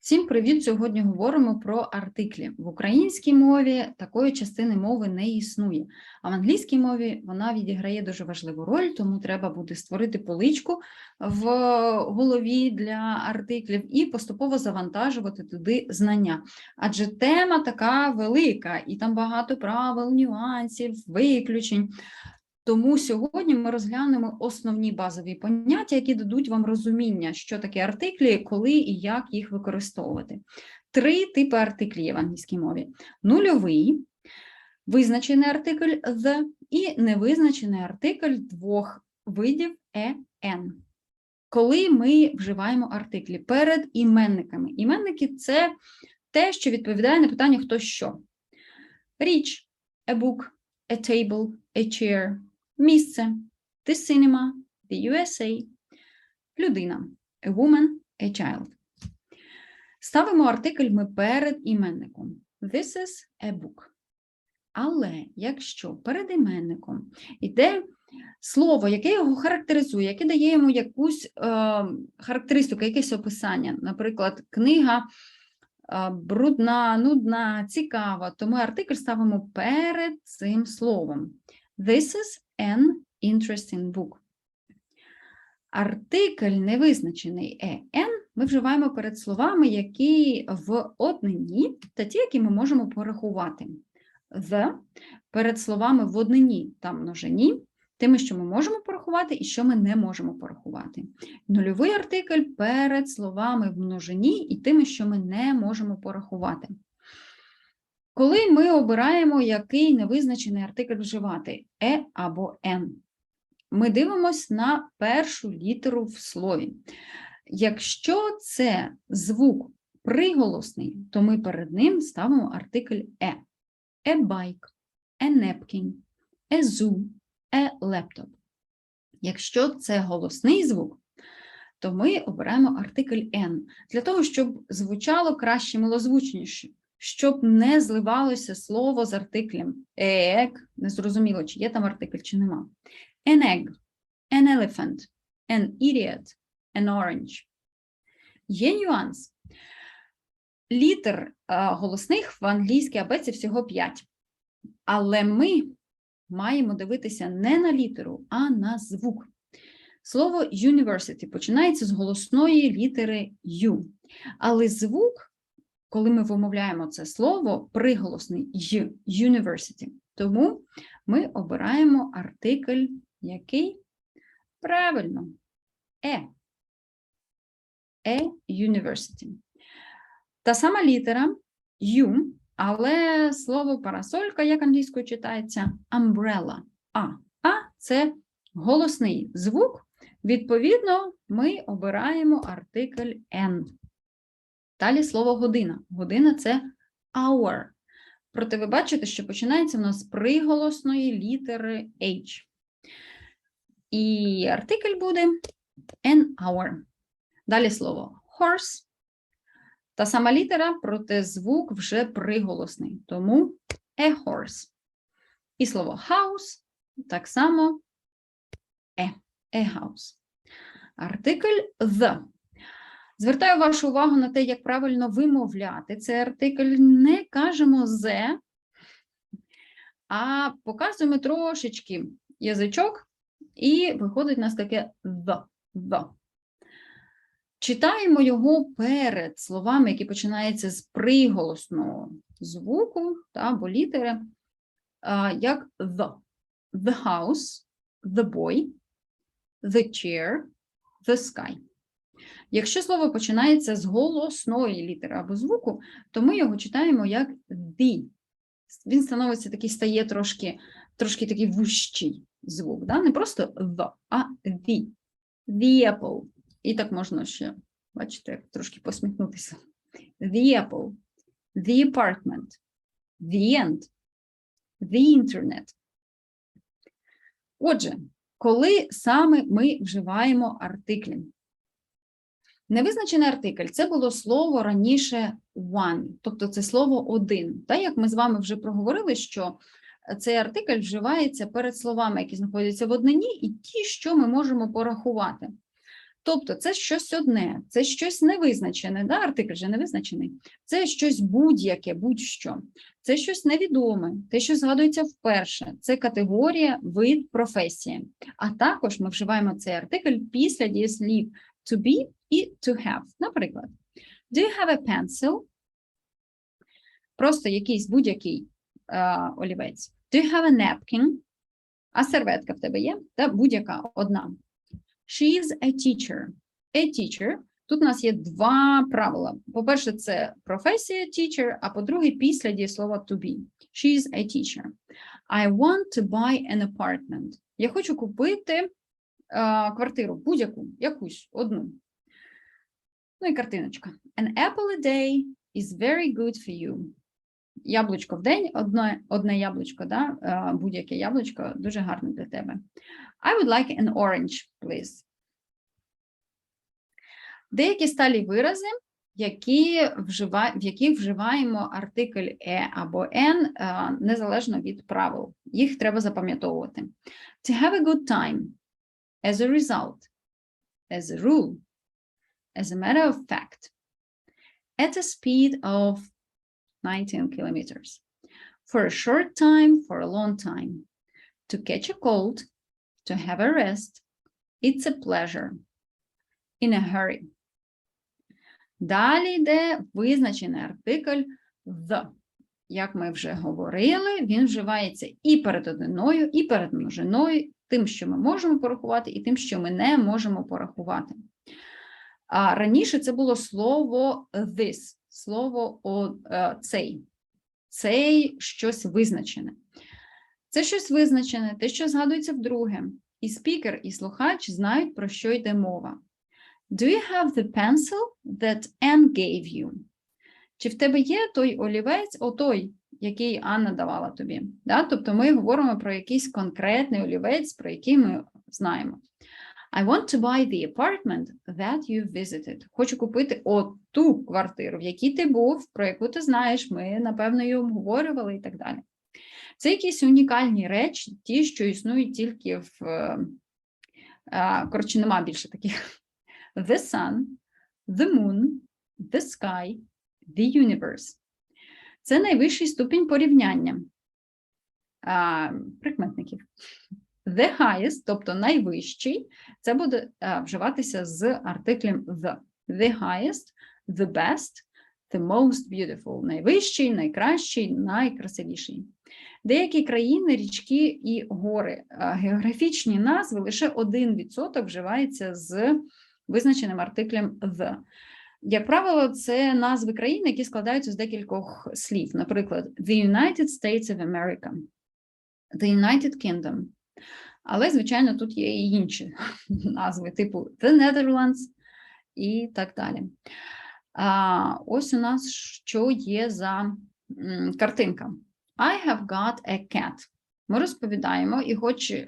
Всім привіт! Сьогодні говоримо про артиклі. В українській мові такої частини мови не існує, а в англійській мові вона відіграє дуже важливу роль, тому треба буде створити поличку в голові для артиклів і поступово завантажувати туди знання. Адже тема така велика, і там багато правил, нюансів, виключень. Тому сьогодні ми розглянемо основні базові поняття, які дадуть вам розуміння, що таке артиклі, коли і як їх використовувати. Три типи артиклів в англійській мові: нульовий, визначений артикль the і невизначений артикль двох видів en. Коли ми вживаємо артиклі перед іменниками. Іменники це те, що відповідає на питання хто що. Річ, a book, a table, a chair, місце, the cinema, the USA, людина, a woman, a child. Ставимо артикль ми перед іменником. This is a book. Але якщо перед іменником йде слово, яке його характеризує, яке дає йому якусь е, характеристику, якесь описання, наприклад, книга е, брудна, нудна, цікава, то ми артикль ставимо перед цим словом. This is an interesting book. Артикль невизначений «en» ми вживаємо перед словами, які в однині, та ті, які ми можемо порахувати. The перед словами в однині та множині, тими, що ми можемо порахувати і що ми не можемо порахувати. Нульовий артикль перед словами в множині і тими, що ми не можемо порахувати. Коли ми обираємо, який невизначений артикль вживати е або «en», ми дивимося на першу літеру в слові. Якщо це звук приголосний, то ми перед ним ставимо артикль е. A bike, a napkin, a zoo, a laptop. Якщо це голосний звук, то ми обираємо артикль n для того, щоб звучало краще, милозвучніше, щоб не зливалося слово з артиклем egg, незрозуміло, чи є там артикль, чи нема. An egg, an elephant, an idiot, an orange. Є нюанс. Літер голосних в англійській абеці всього 5. Але ми маємо дивитися не на літеру, а на звук. Слово university починається з голосної літери U. Але звук, коли ми вимовляємо це слово, приголосний «й» university. Тому ми обираємо артикль, який правильно е. Е university. Та сама літера U, але слово парасолька, як англійською читається, umbrella. А. А це голосний звук. Відповідно, ми обираємо артикль N. Далі слово година. Година це hour. Проте ви бачите, що починається в нас з приголосної літери H. І артикль буде an hour. Далі слово horse. Та сама літера, проте звук вже приголосний. Тому a horse. І слово house так само е, a house. Артикль the. Звертаю вашу увагу на те, як правильно вимовляти цей артикль. Не кажемо «зе», а показуємо трошечки язичок, і виходить у нас таке «the». «the». Читаємо його перед словами, які починаються з приголосного звуку та, або літери, як the. The house, the boy, the chair, the sky. Якщо слово починається з голосної літери або звуку, то ми його читаємо як the. Він становиться такий, стає трошки трошки такий вущий звук. Да? Не просто the, а the. The apple. І так можна ще, бачите, трошки посміхнутися. The apple, the apartment, the end, the internet. Отже, коли саме ми вживаємо артиклі? Невизначений артикль це було слово раніше one, тобто це слово один. Так як ми з вами вже проговорили, що цей артикль вживається перед словами, які знаходяться в однині, і ті, що ми можемо порахувати. Тобто це щось одне, це щось невизначене, да? артикль же невизначений, це щось будь-яке, будь-що, це щось невідоме, те, що згадується вперше, це категорія, вид, професія. А також ми вживаємо цей артикль після дієслів to be і to have. Наприклад, do you have a pencil? Просто якийсь будь-який е, олівець. Do you have a napkin? А серветка в тебе є? Та будь-яка одна. She is a teacher. A teacher. Тут у нас є два правила. По-перше, це професія teacher, а по-друге, після дієслова to be. She is a teacher. I want to buy an apartment. Я хочу купити е, квартиру, будь-яку, якусь, одну. Ну і картиночка. An apple a day is very good for you. Яблучко в день, одне, одне яблучко, да? е, будь-яке яблучко дуже гарне для тебе. I would like an orange, please. Деякі сталі вирази, які вжива, в яких вживаємо артикль е або n, е, незалежно від правил. Їх треба запам'ятовувати. To have a good time, as a result, as a rule, as a matter of fact, at a speed of 19 kilometers. For a short time, for a long time. To catch a cold, to have a rest. It's a pleasure. In a hurry. Далі йде визначений артикль the. Як ми вже говорили, він вживається і перед одиною, і перед множиною, тим, що ми можемо порахувати, і тим, що ми не можемо порахувати. А раніше це було слово this, слово о, е, цей. Цей щось визначене. Це щось визначене, те, що згадується вдруге. І спікер, і слухач знають, про що йде мова. Do you have the pencil that Anne gave you? Чи в тебе є той олівець, отой, який Анна давала тобі? Да? Тобто ми говоримо про якийсь конкретний олівець, про який ми знаємо. I want to buy the apartment that you visited. Хочу купити оту квартиру, в якій ти був, про яку ти знаєш, ми, напевно, її обговорювали і так далі. Це якісь унікальні речі, ті, що існують тільки в. е, Коротше, нема більше таких. The sun, the moon, the sky, the universe. Це найвищий ступінь порівняння прикметників. The highest, тобто найвищий, це буде а, вживатися з артиклем the. The highest, the best, the most beautiful. Найвищий, найкращий, найкрасивіший. Деякі країни, річки і гори, а, географічні назви лише 1% вживається з визначеним артиклем the. Як правило, це назви країн, які складаються з декількох слів. Наприклад, The United States of America, The United Kingdom. Але, звичайно, тут є і інші назви, типу The Netherlands і так далі. А, ось у нас що є за картинка. I have got a cat. Ми розповідаємо, і хоч е,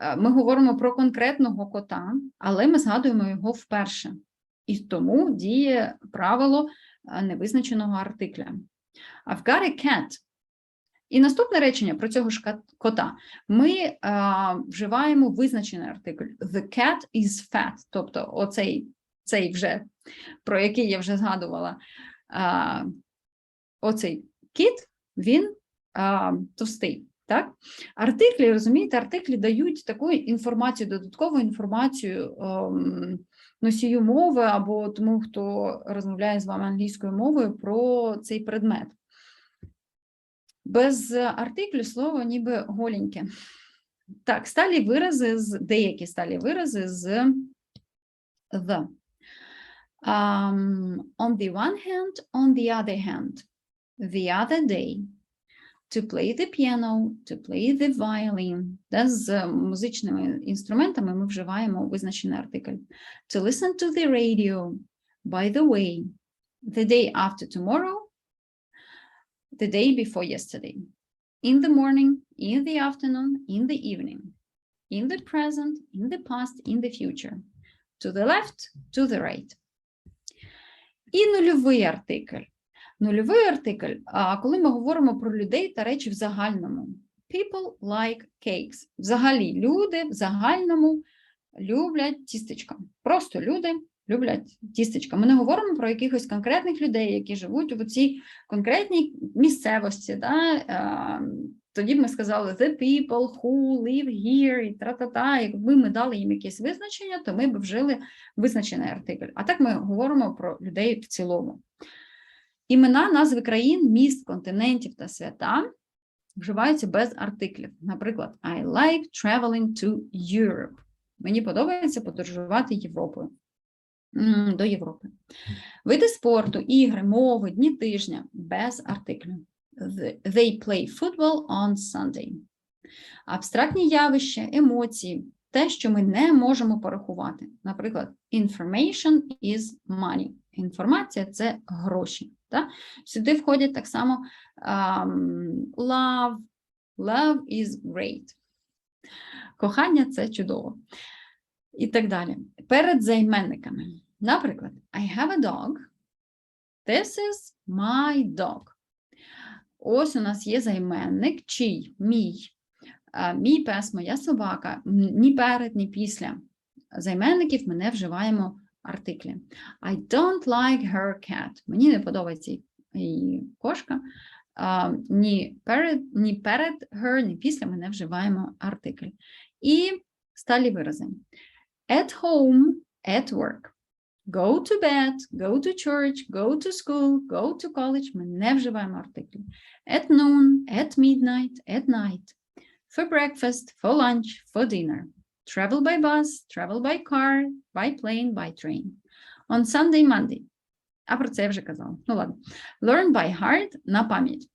е, ми говоримо про конкретного кота, але ми згадуємо його вперше. І тому діє правило е, невизначеного артикля. I've got a cat. І наступне речення про цього ж кота. Ми е, вживаємо визначений артикль. The cat is fat. Тобто оцей цей вже, про який я вже згадувала, е, оцей кіт, він е, товстий. Так? Артиклі, розумієте, артиклі дають таку інформацію, додаткову інформацію ем, носію мови або тому, хто розмовляє з вами англійською мовою про цей предмет. Без артиклю слово ніби голеньке. Так, сталі вирази з деякі сталі вирази з the. Um, on the one hand, on the other hand, the other day, to play the piano, to play the violin. Да, з музичними інструментами ми вживаємо визначений артикль. To listen to the radio, by the way, the day after tomorrow, the day before yesterday, in the morning, in the afternoon, in the evening, in the present, in the past, in the future, to the left, to the right. І нульовий артикль. Нульовий артикль, коли ми говоримо про людей та речі в загальному. People like cakes. Взагалі, люди в загальному люблять тістечка. Просто люди люблять тістечка. Ми не говоримо про якихось конкретних людей, які живуть у цій конкретній місцевості. Да? е, Тоді б ми сказали the people who live here і тра-та-та. Якби ми дали їм якесь визначення, то ми б вжили визначений артикль. А так ми говоримо про людей в цілому. Імена, назви країн, міст, континентів та свята вживаються без артиклів. Наприклад, I like traveling to Europe. Мені подобається подорожувати Європою. До Європи. Види спорту, ігри, мови, дні тижня без артиклю. They play football on Sunday. Абстрактні явища, емоції, те, що ми не можемо порахувати. Наприклад, information is money. Інформація це гроші. Так? Сюди входять так само ам, love. Love is great. Кохання це чудово. І так далі. Перед займенниками. Наприклад, I have a dog. This is my dog. Ось у нас є займенник, чий мій. Мій пес, моя собака, ні перед, ні після займенників ми не вживаємо артиклі. I don't like her cat. Мені не подобається її- кошка. Ні перед, ні перед her, ні після ми не вживаємо артикль. І сталі вирази. At home, at work. Go to bed, go to church, go to school, go to college. Ми не вживаємо артиклі. At noon, at midnight, at night. For breakfast, for lunch, for dinner. Travel by bus, travel by car, by plane, by train. On Sunday, Monday. А про це я вже казала. Ну ладно. Learn by heart на пам'ять.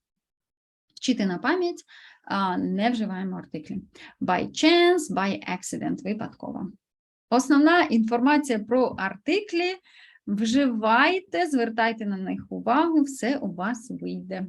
Вчити на пам'ять а, не вживаємо артиклі. By chance, by accident, випадково. Основна інформація про артиклі. Вживайте, звертайте на них увагу, все у вас вийде.